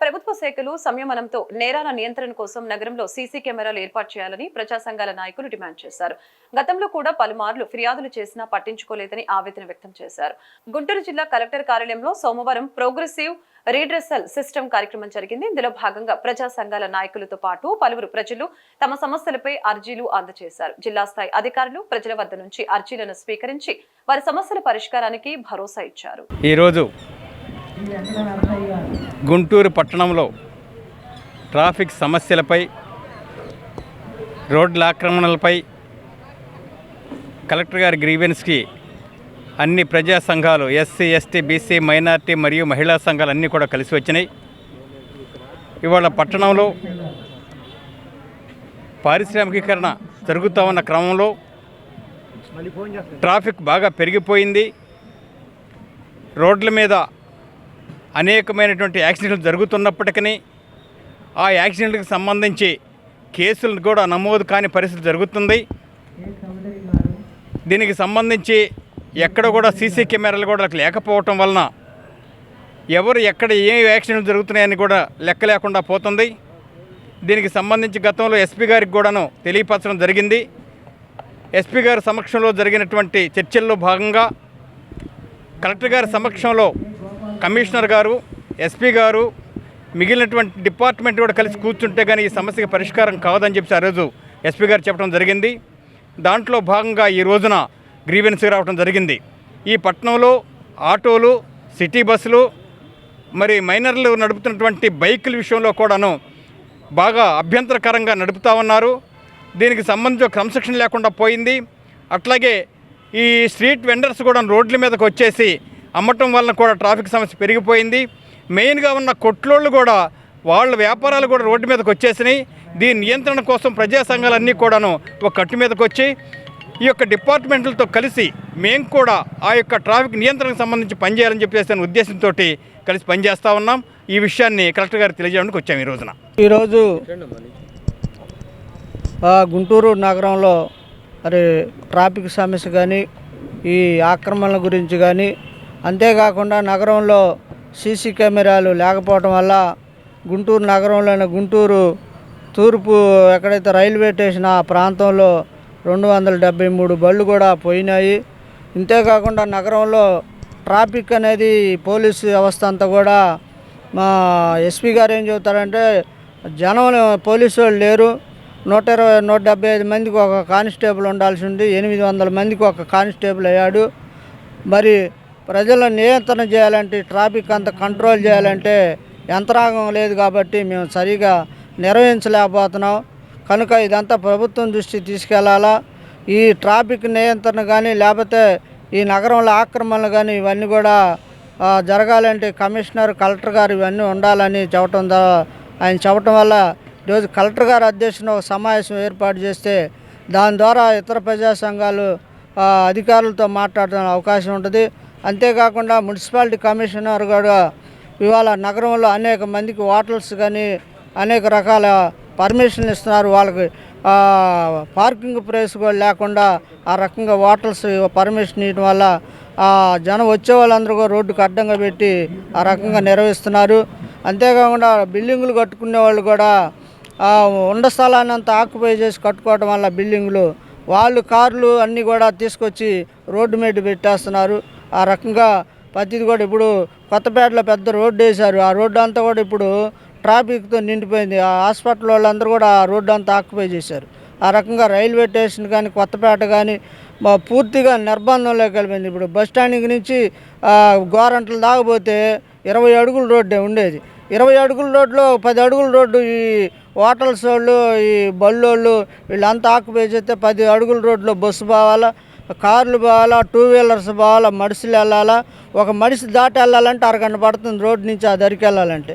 ప్రభుత్వ శాఖలు సంయమనంతో నేరాల నియంత్రణ కోసం నగరంలో సీసీ కెమెరాలు ఏర్పాటు చేయాలని ప్రజా సంఘాల నాయకులు డిమాండ్ చేశారు. గతంలో కూడా పలుమార్లు ఫిర్యాదులు చేసినా పట్టించుకోలేదని ఆవేదన వ్యక్తం చేశారు. గుంటూరు జిల్లా కలెక్టర్ కార్యాలయంలో సోమవారం ప్రోగ్రెసివ్ రీడ్రెసల్ సిస్టమ్ కార్యక్రమం జరిగింది. ఇందులో భాగంగా ప్రజా సంఘాల నాయకులతో పాటు పలువురు ప్రజలు తమ సమస్యలపై అర్జీలు అందజేశారు. జిల్లా స్థాయి అధికారులు ప్రజల వద్ద నుంచి అర్జీలను స్వీకరించి వారి సమస్యల పరిష్కారానికి భరోసా ఇచ్చారు. ఈరోజు గుంటూరు పట్టణంలో ట్రాఫిక్ సమస్యలపై రోడ్ల ఆక్రమణలపై కలెక్టర్ గారి గ్రీవెన్స్కి అన్ని ప్రజా సంఘాలు ఎస్సీ ఎస్టీ బీసీ మైనార్టీ మరియు మహిళా సంఘాలు అన్నీ కూడా కలిసి వచ్చినాయి. ఇవాళ పట్టణంలో పారిశ్రామికీకరణ జరుగుతూ ఉన్న క్రమంలో ట్రాఫిక్ బాగా పెరిగిపోయింది. రోడ్ల మీద అనేకమైనటువంటి యాక్సిడెంట్లు జరుగుతున్నప్పటికీ ఆ యాక్సిడెంట్కి సంబంధించి కేసులు కూడా నమోదు కాని పరిస్థితి జరుగుతుంది. దీనికి సంబంధించి ఎక్కడ కూడా సీసీ కెమెరాలు కూడా లేకపోవటం వలన ఎవరు ఎక్కడ ఏ యాక్సిడెంట్లు జరుగుతున్నాయని కూడా లెక్క లేకుండా పోతుంది. దీనికి సంబంధించి గతంలో ఎస్పీ గారికి కూడాను తెలియపరచడం జరిగింది. ఎస్పీ గారి సమక్షంలో జరిగినటువంటి చర్చల్లో భాగంగా కలెక్టర్ గారి సమక్షంలో కమిషనర్ గారు ఎస్పీ గారు మిగిలినటువంటి డిపార్ట్మెంట్ కూడా కలిసి కూర్చుంటే కానీ ఈ సమస్యకి పరిష్కారం కావదని చెప్పి ఆ రోజు ఎస్పీ గారు చెప్పడం జరిగింది. దాంట్లో భాగంగా ఈ రోజున గ్రీవెన్స్ రావడం జరిగింది. ఈ పట్టణంలో ఆటోలు సిటీ బస్సులు మరి మైనర్లు నడుపుతున్నటువంటి బైకుల విషయంలో కూడాను బాగా అభ్యంతరకరంగా నడుపుతా ఉన్నారు. దీనికి సంబంధించి క్రమశిక్షణ లేకుండా పోయింది. అట్లాగే ఈ స్ట్రీట్ వెండర్స్ కూడా రోడ్ల మీదకి వచ్చేసి అమ్మటం వలన కూడా ట్రాఫిక్ సమస్య పెరిగిపోయింది. మెయిన్గా ఉన్న కొట్లోళ్ళు కూడా వాళ్ళ వ్యాపారాలు కూడా రోడ్డు మీదకి వచ్చేసినాయి. దీని నియంత్రణ కోసం ప్రజా సంఘాలన్నీ కూడాను ఒక కట్టు మీదకి వచ్చి ఈ యొక్క డిపార్ట్మెంట్లతో కలిసి మేము కూడా ఆ యొక్క ట్రాఫిక్ నియంత్రణకు సంబంధించి పనిచేయాలని చెప్పేసి ఉద్దేశంతో కలిసి పనిచేస్తూ ఉన్నాం. ఈ విషయాన్ని కలెక్టర్ గారికి తెలియజేయడానికి వచ్చాము ఈ రోజున. ఈరోజు గుంటూరు నగరంలో మరి ట్రాఫిక్ సమస్య కానీ ఈ ఆక్రమణల గురించి కానీ అంతేకాకుండా నగరంలో సీసీ కెమెరాలు లేకపోవటం వల్ల గుంటూరు నగరంలోని గుంటూరు తూర్పు ఎక్కడైతే రైల్వే స్టేషన్ ఆ ప్రాంతంలో రెండు వందల డెబ్బై మూడు బళ్ళు కూడా పోయినాయి. ఇంతేకాకుండా నగరంలో ట్రాఫిక్ అనేది పోలీసు వ్యవస్థ అంతా కూడా మా ఎస్పీ గారు ఏం చెబుతారంటే జనం పోలీసు వాళ్ళు లేరు. నూట ఇరవై నూట డెబ్బై ఐదు మందికి ఒక కానిస్టేబుల్ ఉండాల్సి ఉంది. ఎనిమిది వందల మందికి ఒక కానిస్టేబుల్ అయ్యాడు. మరి ప్రజలను నియంత్రణ చేయాలంటే ట్రాఫిక్ అంతా కంట్రోల్ చేయాలంటే యంత్రాంగం లేదు కాబట్టి మేము సరిగా నిర్వహించలేకపోతున్నాం. కనుక ఇదంతా ప్రభుత్వం దృష్టికి తీసుకెళ్ళాలా? ఈ ట్రాఫిక్ నియంత్రణ కానీ లేకపోతే ఈ నగరంలో ఆక్రమణలు కానీ ఇవన్నీ కూడా జరగాలంటే కమిషనర్ కలెక్టర్ గారు ఇవన్నీ ఉండాలని చెప్పటం ద్వారా ఆయన చెప్పటం వల్ల ఈరోజు కలెక్టర్ గారు అధ్యక్షున ఒక సమావేశం ఏర్పాటు చేస్తే దాని ద్వారా ఇతర ప్రజా సంఘాలు అధికారులతో మాట్లాడడం అవకాశం ఉంటుంది. అంతేకాకుండా మున్సిపాలిటీ కమిషనర్ కూడా ఇవాళ నగరంలో అనేక మందికి హోటల్స్ కానీ అనేక రకాల పర్మిషన్లు ఇస్తున్నారు. వాళ్ళకి పార్కింగ్ ప్లేస్ కూడా లేకుండా ఆ రకంగా హోటల్స్ పర్మిషన్ ఇవ్వడం వల్ల జనం వచ్చే వాళ్ళందరూ కూడా రోడ్డుకు అడ్డంగా పెట్టి ఆ రకంగా నిర్వహిస్తున్నారు. అంతేకాకుండా బిల్డింగులు కట్టుకునే వాళ్ళు కూడా ఉండ స్థలాన్ని అంతా ఆక్యుపై చేసి కట్టుకోవడం వల్ల బిల్డింగులు వాళ్ళు కార్లు అన్నీ కూడా తీసుకొచ్చి రోడ్డు మీద పెట్టేస్తున్నారు. ఆ రకంగా ప్రతిది కూడా ఇప్పుడు కొత్తపేటలో పెద్ద రోడ్డు వేశారు. ఆ రోడ్డు అంతా కూడా ఇప్పుడు ట్రాఫిక్తో నిండిపోయింది. ఆ హాస్పిటల్ వాళ్ళందరూ కూడా ఆ రోడ్డు అంతా ఆక్యుపై చేశారు. ఆ రకంగా రైల్వే స్టేషన్ కానీ కొత్తపేట కానీ మా పూర్తిగా నిర్బంధంలోకి వెళ్ళిపోయింది. ఇప్పుడు బస్ స్టాండింగ్ నుంచి గోరంటలు దాకపోతే ఇరవై అడుగుల రోడ్డే ఉండేది. ఇరవై అడుగుల రోడ్లో పది అడుగుల రోడ్డు ఈ హోటల్స్ వాళ్ళు ఈ బళ్ళోళ్ళు వీళ్ళంతా ఆక్యుపై చేస్తే పది అడుగుల రోడ్లో బస్సు పోవాలా కార్లు పోవాలా టూ వీలర్స్ పోవాలా మనుషులు వెళ్ళాలా ఒక మనిషి దాటి వెళ్ళాలంటే అరగంట పడుతుంది రోడ్డు నుంచి ఆ దరికి వెళ్ళాలంటే.